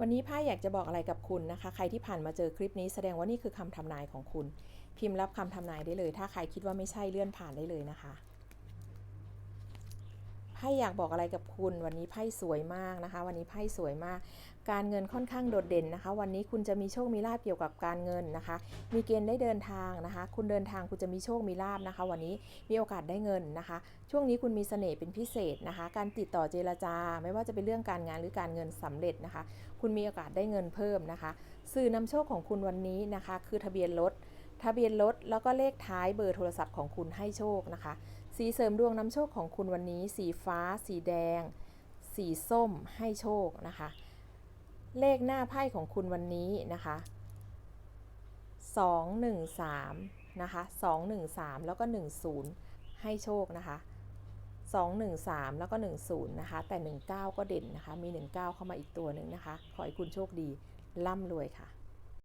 วันนี้ไพ่อยากจะบอกอะไรกับคุณนะคะ ใครที่ผ่านมาเจอคลิปนี้แสดงว่านี่คือคำทำนายของคุณ พิมพ์รับคำทำนายได้เลย ถ้าใครคิดว่าไม่ใช่เลื่อนผ่านได้เลยนะคะ พ่อยากบอกอะไรกับคุณ วันนี้ไพ่สวยมากนะคะ วันนี้ไพ่สวยมาก การเงินค่อนข้างโดดเด่นนะคะ วันนี้คุณจะมีโชคมีลาบเกี่ยวกับการเงินนะคะ มีเกณฑ์ได้เดินทางนะคะ คุณเดินทางคุณจะมีโชคมีลาบนะคะ วันนี้มีโอกาสได้เงินนะคะ ช่วงนี้คุณมีเสน่ห์เป็นพิเศษนะคะ การติดต่อเจรจา ไม่ว่าจะเป็นเรื่องการงานหรือการเงินสำเร็จนะคะ คุณมีโอกาสได้เงินเพิ่มนะคะ สื่อนำโชคของคุณวันนี้นะคะ คือทะเบียนรถ ทะเบียนรถแล้วก็เลขท้ายเบอร์โทรศัพท์ของคุณให้โชคนะคะ สีเสริมดวงนำโชคของคุณวันนี้ สีฟ้า สีแดง สีส้มให้โชคนะคะ เลขหน้าไพ่ของคุณวันนี้นะคะ213นะคะ213 แล้วก็ 10 ให้โชคนะคะ 213 แล้วก็ 10 นะคะ แต่ 19 ก็เด่นนะคะ มี 19 เข้ามาอีกตัวหนึ่งนะคะ ขอให้คุณโชคดี ร่ำรวยค่ะ